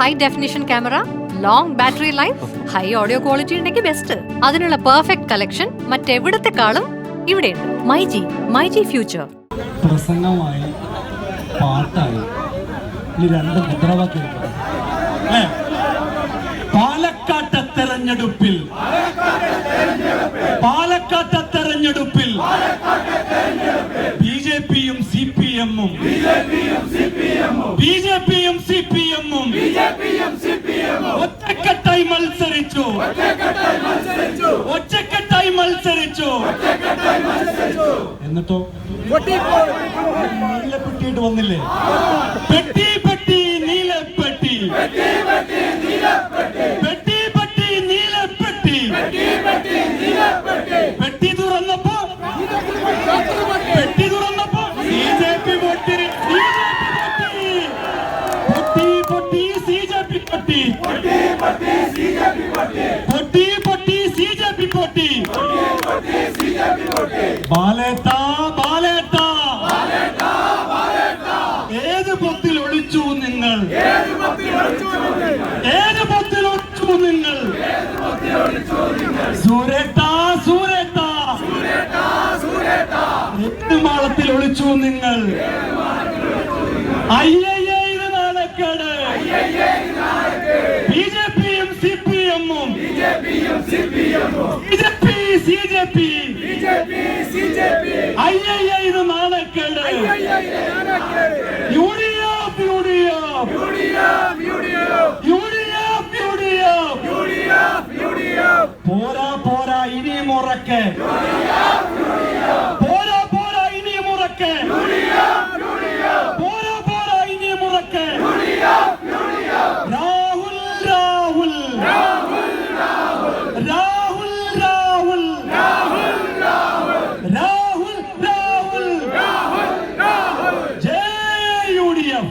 High definition camera long battery life high audio quality ഉണ്ടെങ്കിൽ best അതിനുള്ള perfect collection മറ്റെവിടത്തെക്കാളും ഇവിടെയുണ്ട്. My G my G future പ്രസംഗമായി പാട്ടായി. ഈ രണ്ട് മുദ്രാവാക്യം? പാലക്കാട്ടെ തെരഞ്ഞെടുപ്പിൽ. പാലക്കാട്ടെ തെരഞ്ഞെടുപ്പിൽ. ബി ജെ പിയും സി പി എമ്മും ബി ജെ പിയും സി പി എമ്മും ഒറ്റക്കെട്ടായി മത്സരിച്ചു. ഒറ്റക്കെട്ടായി മത്സരിച്ചു. എന്നിട്ടോ? നീലപ്പെട്ടിയിട്ട് വന്നില്ലേ? പെട്ടി പെട്ടി നീലപ്പെട്ടി പെട്ടി. പെട്ടി നീലപ്പെട്ടി ജെ പി പൊട്ടി. പൊട്ടി പൊട്ടി സി ജെ പി പൊട്ടി. ബാലേട്ടാ ബാലേട്ടാ. ഏത് പൊത്തിൽ ഒളിച്ചു നിങ്ങൾ? ഏത് പൊത്തിൽ ഒളിച്ചു നിങ്ങൾ? സൂരേട്ടാ സൂരേട്ടാ. ഏത് മാളത്തിൽ ഒളിച്ചു നിങ്ങൾ. അയ്യയ്യ ഇത് നാണക്കേട്. ബി അയ്യയ്യ ഇത് നാണക്കേട് U D F U D F U D F U D F പോരാ പോരാ ഇനിയും ഉറക്കെ പോരാ പോരാ ഇനിയും ഉറക്കെ പോരാ പോരാ ഇനിയും ഉറക്കെ രാഹുൽ രാഹുൽ രാഹുൽ രാഹുൽ രാഹുൽ രാഹുൽ ജയ് U D F